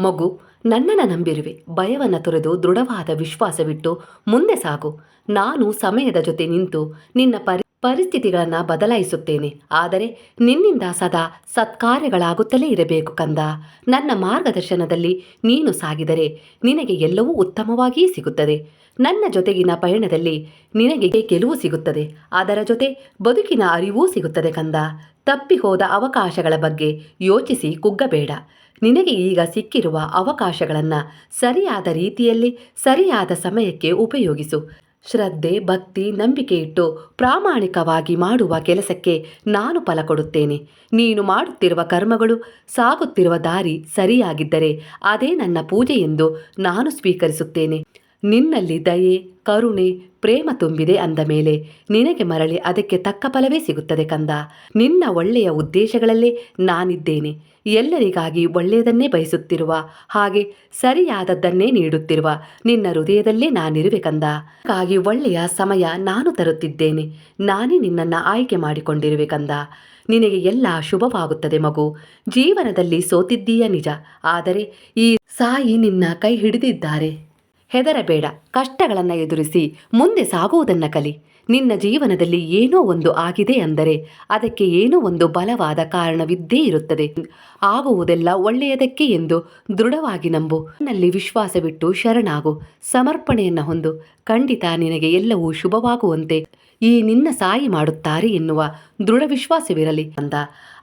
ಮಗು, ನನ್ನನ್ನು ನಂಬಿರುವೆ. ಭಯವನ್ನು ತೊರೆದು ದೃಢವಾದ ವಿಶ್ವಾಸವಿಟ್ಟು ಮುಂದೆ ಸಾಗು. ನಾನು ಸಮಯದ ಜೊತೆ ನಿಂತು ನಿನ್ನ ಪರಿ, ಪರಿಸ್ಥಿತಿಗಳನ್ನು ಬದಲಾಯಿಸುತ್ತೇನೆ. ಆದರೆ ನಿನ್ನಿಂದ ಸದಾ ಸತ್ಕಾರ್ಯಗಳಾಗುತ್ತಲೇ ಇರಬೇಕು ಕಂದ. ನನ್ನ ಮಾರ್ಗದರ್ಶನದಲ್ಲಿ ನೀನು ಸಾಗಿದರೆ ನಿನಗೆ ಎಲ್ಲವೂ ಉತ್ತಮವಾಗಿಯೇ ಸಿಗುತ್ತದೆ. ನನ್ನ ಜೊತೆಗಿನ ಪಯಣದಲ್ಲಿ ನಿನಗೆ ಗೆಲುವು ಸಿಗುತ್ತದೆ. ಅದರ ಜೊತೆ ಬದುಕಿನ ಅರಿವೂ ಸಿಗುತ್ತದೆ ಕಂದ. ತಪ್ಪಿ ಹೋದ ಅವಕಾಶಗಳ ಬಗ್ಗೆ ಯೋಚಿಸಿ ಕುಗ್ಗಬೇಡ. ನಿನಗೆ ಈಗ ಸಿಕ್ಕಿರುವ ಅವಕಾಶಗಳನ್ನು ಸರಿಯಾದ ರೀತಿಯಲ್ಲಿ, ಸರಿಯಾದ ಸಮಯಕ್ಕೆ ಉಪಯೋಗಿಸು. ಶ್ರದ್ಧೆ, ಭಕ್ತಿ ನಂಬಿಕೆ ಇಟ್ಟು ಪ್ರಾಮಾಣಿಕವಾಗಿ ಮಾಡುವ ಕೆಲಸಕ್ಕೆ ನಾನು ಫಲ ಕೊಡುತ್ತೇನೆ. ನೀನು ಮಾಡುತ್ತಿರುವ ಕರ್ಮಗಳು ಸಾಗುತ್ತಿರುವ ದಾರಿ ಸರಿಯಾಗಿದ್ದರೆ ಅದೇ ನನ್ನ ಪೂಜೆ ಎಂದು ನಾನು ಸ್ವೀಕರಿಸುತ್ತೇನೆ. ನಿನ್ನಲ್ಲಿ ದಯೆ, ಕರುಣೆ, ಪ್ರೇಮ ತುಂಬಿದೆ ಅಂದ ಮೇಲೆ, ನಿನಗೆ ಮರಳಿ ಅದಕ್ಕೆ ತಕ್ಕ ಫಲವೇ ಸಿಗುತ್ತದೆ ಕಂದ. ನಿನ್ನ ಒಳ್ಳೆಯ ಉದ್ದೇಶಗಳಲ್ಲೇ ನಾನಿದ್ದೇನೆ. ಎಲ್ಲರಿಗಾಗಿ ಒಳ್ಳೆಯದನ್ನೇ ಬಯಸುತ್ತಿರುವ, ಹಾಗೆ ಸರಿಯಾದದ್ದನ್ನೇ ನೀಡುತ್ತಿರುವ ನಿನ್ನ ಹೃದಯದಲ್ಲೇ ನಾನಿರುವೆ ಕಂದ. ಹಾಗಾಗಿ ಒಳ್ಳೆಯ ಸಮಯ ನಾನು ತರುತ್ತಿದ್ದೇನೆ. ನಾನೇ ನಿನ್ನನ್ನು ಆಯ್ಕೆ ಮಾಡಿಕೊಂಡಿರುವೆ ಕಂದ. ನಿನಗೆ ಎಲ್ಲ ಶುಭವಾಗುತ್ತದೆ ಮಗು. ಜೀವನದಲ್ಲಿ ಸೋತಿದ್ದೀಯ ನಿಜ. ಆದರೆ ಈ ಸಾಯಿ ನಿನ್ನ ಕೈ ಹಿಡಿದಿದ್ದಾರೆ. ಹೆದರಬೇಡ. ಕಷ್ಟಗಳನ್ನು ಎದುರಿಸಿ ಮುಂದೆ ಸಾಗುವುದನ್ನು ಕಲಿ. ನಿನ್ನ ಜೀವನದಲ್ಲಿ ಏನೋ ಒಂದು ಆಗಿದೆ ಅಂದರೆ ಅದಕ್ಕೆ ಏನೋ ಒಂದು ಬಲವಾದ ಕಾರಣವಿದ್ದೇ ಇರುತ್ತದೆ. ಆಗುವುದೆಲ್ಲ ಒಳ್ಳೆಯದಕ್ಕೆ ಎಂದು ದೃಢವಾಗಿ ನಂಬು. ನಲ್ಲಿ ವಿಶ್ವಾಸವಿಟ್ಟು ಶರಣಾಗು. ಸಮರ್ಪಣೆಯನ್ನು ಹೊಂದು. ಖಂಡಿತ ನಿನಗೆ ಎಲ್ಲವೂ ಶುಭವಾಗುವಂತೆ. ಈ ನಿನ್ನ ಸಾಯಿ ಮಾಡುತ್ತಾರೆ ಎನ್ನುವ ದೃಢ ವಿಶ್ವಾಸವಿರಲಿ ಅಂದ.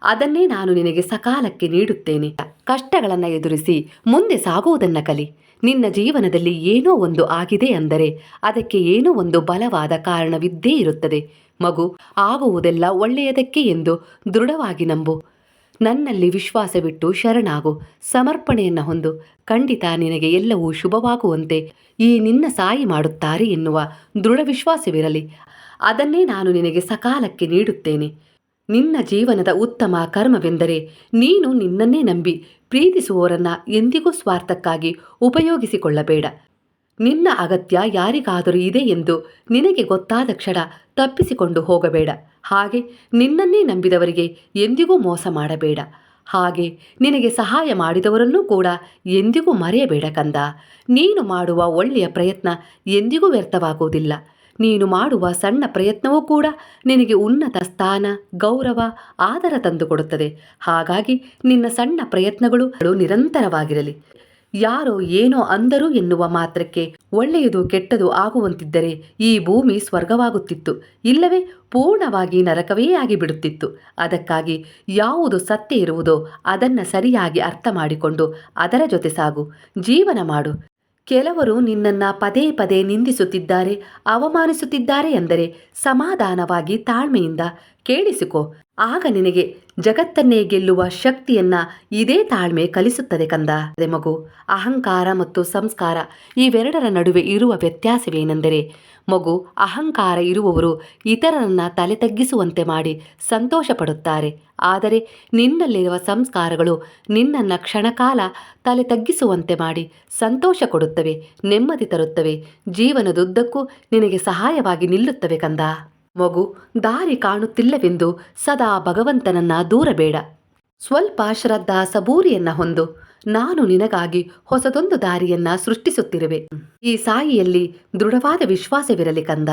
ಅದನ್ನೇ ನಾನು ನಿನಗೆ ಸಕಾಲಕ್ಕೆ ನೀಡುತ್ತೇನೆ. ಕಷ್ಟಗಳನ್ನು ಎದುರಿಸಿ ಮುಂದೆ ಸಾಗುವುದನ್ನು ಕಲಿ. ನಿನ್ನ ಜೀವನದಲ್ಲಿ ಏನೋ ಒಂದು ಆಗಿದೆ ಅಂದರೆ ಅದಕ್ಕೆ ಏನೋ ಒಂದು ಬಲವಾದ ಕಾರಣವಿದ್ದೇ ಇರುತ್ತದೆ. ಮಗು, ಆಗುವುದೆಲ್ಲ ಒಳ್ಳೆಯದಕ್ಕೆ ಎಂದು ದೃಢವಾಗಿ ನಂಬು. ನನ್ನಲ್ಲಿ ವಿಶ್ವಾಸವಿಟ್ಟು ಶರಣಾಗು, ಸಮರ್ಪಣೆಯನ್ನು ಹೊಂದು. ಖಂಡಿತ ನಿನಗೆ ಎಲ್ಲವೂ ಶುಭವಾಗುವಂತೆ ಈ ನಿನ್ನ ಸಾಯಿ ಮಾಡುತ್ತಾರೆ ಎನ್ನುವ ದೃಢ ವಿಶ್ವಾಸವಿರಲಿ. ಅದನ್ನೇ ನಾನು ನಿನಗೆ ಸಕಾಲಕ್ಕೆ ನೀಡುತ್ತೇನೆ. ನಿನ್ನ ಜೀವನದ ಉತ್ತಮ ಕರ್ಮವೆಂದರೆ ನೀನು ನಿನ್ನನ್ನೇ ನಂಬಿ ಪ್ರೀತಿಸುವವರನ್ನ ಎಂದಿಗೂ ಸ್ವಾರ್ಥಕ್ಕಾಗಿ ಉಪಯೋಗಿಸಿಕೊಳ್ಳಬೇಡ. ನಿನ್ನ ಅಗತ್ಯ ಯಾರಿಗಾದರೂ ಇದೆ ಎಂದು ನಿನಗೆ ಗೊತ್ತಾದ ಕ್ಷಣ ತಪ್ಪಿಸಿಕೊಂಡು ಹೋಗಬೇಡ. ಹಾಗೆ ನಿನ್ನನ್ನೇ ನಂಬಿದವರಿಗೆ ಎಂದಿಗೂ ಮೋಸ ಮಾಡಬೇಡ. ಹಾಗೆ ನಿನಗೆ ಸಹಾಯ ಮಾಡಿದವರನ್ನೂ ಕೂಡ ಎಂದಿಗೂ ಮರೆಯಬೇಡ ಕಂದ. ನೀನು ಮಾಡುವ ಒಳ್ಳೆಯ ಪ್ರಯತ್ನ ಎಂದಿಗೂ ವ್ಯರ್ಥವಾಗುವುದಿಲ್ಲ. ನೀನು ಮಾಡುವ ಸಣ್ಣ ಪ್ರಯತ್ನವೂ ಕೂಡ ನಿನಗೆ ಉನ್ನತ ಸ್ಥಾನ, ಗೌರವ, ಆದರ ತಂದುಕೊಡುತ್ತದೆ. ಹಾಗಾಗಿ ನಿನ್ನ ಸಣ್ಣ ಪ್ರಯತ್ನಗಳು ನಿರಂತರವಾಗಿರಲಿ. ಯಾರೋ ಏನೋ ಅಂದರು ಎನ್ನುವ ಮಾತ್ರಕ್ಕೆ ಒಳ್ಳೆಯದು ಕೆಟ್ಟದು ಆಗುವಂತಿದ್ದರೆ ಈ ಭೂಮಿ ಸ್ವರ್ಗವಾಗುತ್ತಿತ್ತು. ಇಲ್ಲವೇ, ಪೂರ್ಣವಾಗಿ ನರಕವೇ ಆಗಿಬಿಡುತ್ತಿತ್ತು. ಅದಕ್ಕಾಗಿ ಯಾವುದು ಸತ್ಯ ಇರುವುದೋ ಅದನ್ನು ಸರಿಯಾಗಿ ಅರ್ಥ ಮಾಡಿಕೊಂಡು ಅದರ ಜೊತೆ ಸಾಗು. ಜೀವನ ಮಾಡು. ಕೆಲವರು ನಿನ್ನನ್ನ ಪದೇ ಪದೇ ನಿಂದಿಸುತ್ತಿದ್ದಾರೆ, ಅವಮಾನಿಸುತ್ತಿದ್ದಾರೆ ಎಂದರೆ ಸಮಾಧಾನವಾಗಿ ತಾಳ್ಮೆಯಿಂದ ಕೇಳಿಸಿಕೊ. ಆಗ ನಿನಗೆ ಜಗತ್ತನ್ನೇ ಗೆಲ್ಲುವ ಶಕ್ತಿಯನ್ನ ಇದೇ ತಾಳ್ಮೆ ಕಲಿಸುತ್ತದೆ ಕಂದ. ಮಗು, ಅಹಂಕಾರ ಮತ್ತು ಸಂಸ್ಕಾರ ಇವೆರಡರ ನಡುವೆ ಇರುವ ವ್ಯತ್ಯಾಸವೇನೆಂದರೆ ಮಗು ಅಹಂಕಾರ ಇರುವವರು ಇತರರನ್ನ ತಲೆ ತಗ್ಗಿಸುವಂತೆ ಮಾಡಿ ಸಂತೋಷ ಪಡುತ್ತಾರೆ ಆದರೆ ನಿನ್ನಲ್ಲಿರುವ ಸಂಸ್ಕಾರಗಳು ನಿನ್ನನ್ನು ಕ್ಷಣಕಾಲ ತಲೆ ತಗ್ಗಿಸುವಂತೆ ಮಾಡಿ ಸಂತೋಷ ಕೊಡುತ್ತವೆ, ನೆಮ್ಮದಿ ತರುತ್ತವೆ, ಜೀವನದುದ್ದಕ್ಕೂ ನಿನಗೆ ಸಹಾಯವಾಗಿ ನಿಲ್ಲುತ್ತವೆ ಕಂದ. ಮಗು, ದಾರಿ ಕಾಣುತ್ತಿಲ್ಲವೆಂದು ಸದಾ ಭಗವಂತನನ್ನ ದೂರಬೇಡ. ಸ್ವಲ್ಪ ಶ್ರದ್ಧಾ ಸಬೂರಿಯನ್ನ ಹೊಂದು. ನಾನು ನಿನಗಾಗಿ ಹೊಸದೊಂದು ದಾರಿಯನ್ನ ಸೃಷ್ಟಿಸುತ್ತಿರುವೆ. ಈ ಸಾಯಿಯಲ್ಲಿ ದೃಢವಾದ ವಿಶ್ವಾಸವಿರಲಿ ಕಂದ.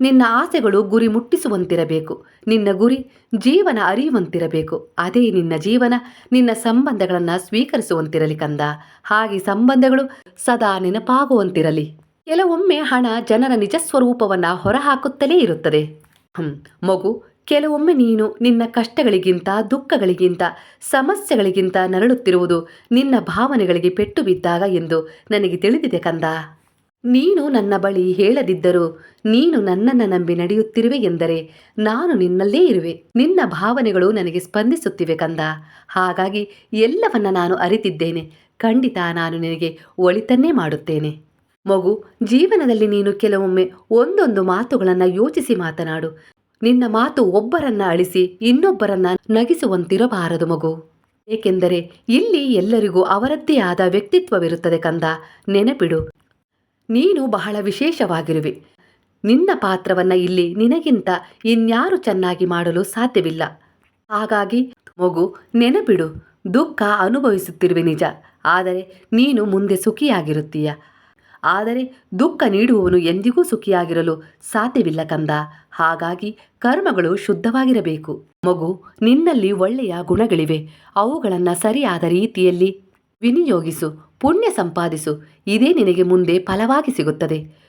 ನಿನ್ನ ಆಸೆಗಳು ಗುರಿ ಮುಟ್ಟಿಸುವಂತಿರಬೇಕು. ನಿನ್ನ ಗುರಿ ಜೀವನ ಅರಿಯುವಂತಿರಬೇಕು. ಅದೇ ನಿನ್ನ ಜೀವನ ನಿನ್ನ ಸಂಬಂಧಗಳನ್ನು ಸ್ವೀಕರಿಸುವಂತಿರಲಿ ಕಂದ. ಹಾಗೆ ಸಂಬಂಧಗಳು ಸದಾ ನೆನಪಾಗುವಂತಿರಲಿ. ಕೆಲವೊಮ್ಮೆ ಹಣ ಜನರ ನಿಜ ಸ್ವರೂಪವನ್ನು ಹೊರಹಾಕುತ್ತಲೇ ಇರುತ್ತದೆ. ಹ್ಮ್, ಮಗು ಕೆಲವೊಮ್ಮೆ ನೀನು ನಿನ್ನ ಕಷ್ಟಗಳಿಗಿಂತ, ದುಃಖಗಳಿಗಿಂತ, ಸಮಸ್ಯೆಗಳಿಗಿಂತ ನರಳುತ್ತಿರುವುದು ನಿನ್ನ ಭಾವನೆಗಳಿಗೆ ಪೆಟ್ಟು ಬಿದ್ದಾಗ ಎಂದು ನನಗೆ ತಿಳಿದಿದೆ ಕಂದ. ನೀನು ನನ್ನ ಬಳಿ ಹೇಳದಿದ್ದರೂ ನೀನು ನನ್ನನ್ನು ನಂಬಿ ನಡೆಯುತ್ತಿರುವೆ ಎಂದರೆ ನಾನು ನಿನ್ನಲ್ಲೇ ಇರುವೆ. ನಿನ್ನ ಭಾವನೆಗಳು ನನಗೆ ಸ್ಪಂದಿಸುತ್ತಿವೆ ಕಂದ. ಹಾಗಾಗಿ ಎಲ್ಲವನ್ನ ನಾನು ಅರಿತಿದ್ದೇನೆ. ಖಂಡಿತ ನಾನು ನಿನಗೆ ಒಳಿತನ್ನೇ ಮಾಡುತ್ತೇನೆ. ಮಗು, ಜೀವನದಲ್ಲಿ ನೀನು ಕೆಲವೊಮ್ಮೆ ಒಂದೊಂದು ಮಾತುಗಳನ್ನು ಯೋಚಿಸಿ ಮಾತನಾಡು. ನಿನ್ನ ಮಾತು ಒಬ್ಬರನ್ನ ಅಳಿಸಿ ಇನ್ನೊಬ್ಬರನ್ನ ನಗಿಸುವಂತಿರಬಾರದು ಮಗು. ಏಕೆಂದರೆ ಇಲ್ಲಿ ಎಲ್ಲರಿಗೂ ಅವರದ್ದೇ ಆದ ವ್ಯಕ್ತಿತ್ವವಿರುತ್ತದೆ ಕಂದ. ನೆನಪಿಡು. ನೀನು ಬಹಳ ವಿಶೇಷವಾಗಿರುವೆ. ನಿನ್ನ ಪಾತ್ರವನ್ನ ಇಲ್ಲಿ ನಿನಗಿಂತ ಇನ್ಯಾರು ಚೆನ್ನಾಗಿ ಮಾಡಲು ಸಾಧ್ಯವಿಲ್ಲ. ಹಾಗಾಗಿ ಮಗು, ನೆನಪಿಡು. ದುಃಖ ಅನುಭವಿಸುತ್ತಿರುವೆ ನಿಜ. ಆದರೆ ನೀನು ಮುಂದೆ ಸುಖಿಯಾಗಿರುತ್ತೀಯ. ಆದರೆ ದುಃಖ ನೀಡುವವನು ಎಂದಿಗೂ ಸುಖಿಯಾಗಿರಲು ಸಾಧ್ಯವಿಲ್ಲ ಕಂದ. ಹಾಗಾಗಿ ಕರ್ಮಗಳು ಶುದ್ಧವಾಗಿರಬೇಕು. ಮಗು, ನಿನ್ನಲ್ಲಿ ಒಳ್ಳೆಯ ಗುಣಗಳಿವೆ. ಅವುಗಳನ್ನು ಸರಿಯಾದ ರೀತಿಯಲ್ಲಿ ವಿನಿಯೋಗಿಸು, ಪುಣ್ಯ ಸಂಪಾದಿಸು. ಇದೇ ನಿನಗೆ ಮುಂದೆ ಫಲವಾಗಿ ಸಿಗುತ್ತದೆ.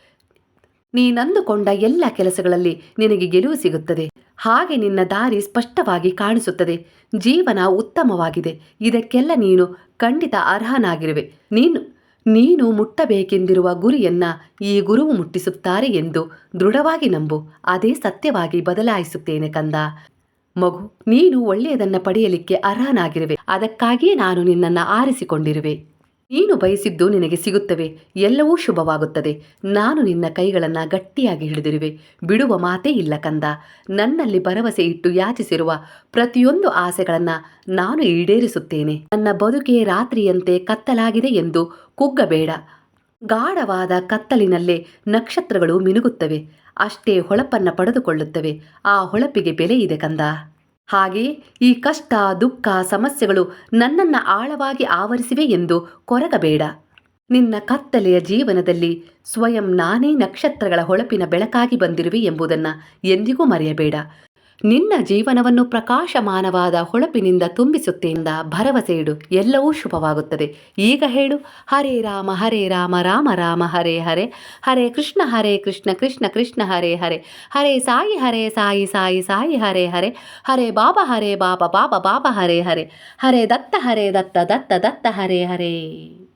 ನೀನಂದುಕೊಂಡ ಎಲ್ಲ ಕೆಲಸಗಳಲ್ಲಿ ನಿನಗೆ ಗೆಲುವು ಸಿಗುತ್ತದೆ. ಹಾಗೆ ನಿನ್ನ ದಾರಿ ಸ್ಪಷ್ಟವಾಗಿ ಕಾಣಿಸುತ್ತದೆ. ಜೀವನ ಉತ್ತಮವಾಗಿದೆ. ಇದಕ್ಕೆಲ್ಲ ನೀನು ಖಂಡಿತ ಅರ್ಹನಾಗಿರುವೆ. ನೀನು ನೀನು ಮುಟ್ಟಬೇಕೆಂದಿರುವ ಗುರಿಯನ್ನ ಈ ಗುರುವು ಮುಟ್ಟಿಸುತ್ತಾರೆ ಎಂದು ದೃಢವಾಗಿ ನಂಬು. ಅದೇ ಸತ್ಯವಾಗಿ ಬದಲಾಯಿಸುತ್ತೇನೆ ಕಂದ. ಮಗು, ನೀನು ಒಳ್ಳೆಯದನ್ನ ಪಡೆಯಲಿಕ್ಕೆ ಅರ್ಹನಾಗಿರುವೆ. ಅದಕ್ಕಾಗಿಯೇ ನಾನು ನಿನ್ನನ್ನು ಆರಿಸಿಕೊಂಡಿರುವೆ. ನೀನು ಬಯಸಿದ್ದು ನಿನಗೆ ಸಿಗುತ್ತವೆ, ಎಲ್ಲವೂ ಶುಭವಾಗುತ್ತದೆ. ನಾನು ನಿನ್ನ ಕೈಗಳನ್ನು ಗಟ್ಟಿಯಾಗಿ ಹಿಡಿದಿರುವೆ. ಬಿಡುವ ಮಾತೇ ಇಲ್ಲ ಕಂದ. ನನ್ನಲ್ಲಿ ಭರವಸೆ ಇಟ್ಟು ಯಾಚಿಸಿರುವ ಪ್ರತಿಯೊಂದು ಆಸೆಗಳನ್ನು ನಾನು ಈಡೇರಿಸುತ್ತೇನೆ. ನನ್ನ ಬದುಕೆ ರಾತ್ರಿಯಂತೆ ಕತ್ತಲಾಗಿದೆ ಎಂದು ಕುಗ್ಗಬೇಡ. ಗಾಢವಾದ ಕತ್ತಲಿನಲ್ಲೇ ನಕ್ಷತ್ರಗಳು ಮಿನುಗುತ್ತವೆ. ಅಷ್ಟೇ ಹೊಳಪನ್ನು ಪಡೆದುಕೊಳ್ಳುತ್ತವೆ. ಆ ಹೊಳಪಿಗೆ ಬೆಲೆ ಇದೆ ಕಂದ. ಹಾಗೆಯೇ ಈ ಕಷ್ಟ, ದುಃಖ, ಸಮಸ್ಯೆಗಳು ನನ್ನನ್ನು ಆಳವಾಗಿ ಆವರಿಸಿವೆ ಎಂದು ಕೊರಗಬೇಡ. ನಿನ್ನ ಕತ್ತಲೆಯ ಜೀವನದಲ್ಲಿ ಸ್ವಯಂ ನಾನೇ ನಕ್ಷತ್ರಗಳ ಹೊಳಪಿನ ಬೆಳಕಾಗಿ ಬಂದಿರುವೆ ಎಂಬುದನ್ನು ಎಂದಿಗೂ ಮರೆಯಬೇಡ. ನಿನ್ನ ಜೀವನವನ್ನು ಪ್ರಕಾಶಮಾನವಾದ ಹೊಳಪಿನಿಂದ ತುಂಬಿಸುತ್ತೆಂದ ಭರವಸೆ ಎಲ್ಲವೂ ಶುಭವಾಗುತ್ತದೆ. ಈಗ ಹೇಳು. ಹರೇ ರಾಮ ಹರೇ ರಾಮ ರಾಮ ರಾಮ, ಹರೇ ಹರೇ. ಹರೇ ಕೃಷ್ಣ ಹರೇ ಕೃಷ್ಣ ಕೃಷ್ಣ ಕೃಷ್ಣ, ಹರೇ ಹರೇ. ಹರೇ ಸಾಯಿ ಹರೇ ಸಾಯಿ ಸಾಯಿ ಸಾಯಿ, ಹರೇ ಹರೇ. ಹರೇ ಬಾಬಾ ಹರೇ ಬಾಬಾ ಬಾಬಾ ಬಾಬಾ, ಹರೇ ಹರೇ. ಹರೇ ದತ್ತ ಹರೇ ದತ್ತ ದತ್ತ ದತ್ತ, ಹರೇ ಹರೇ.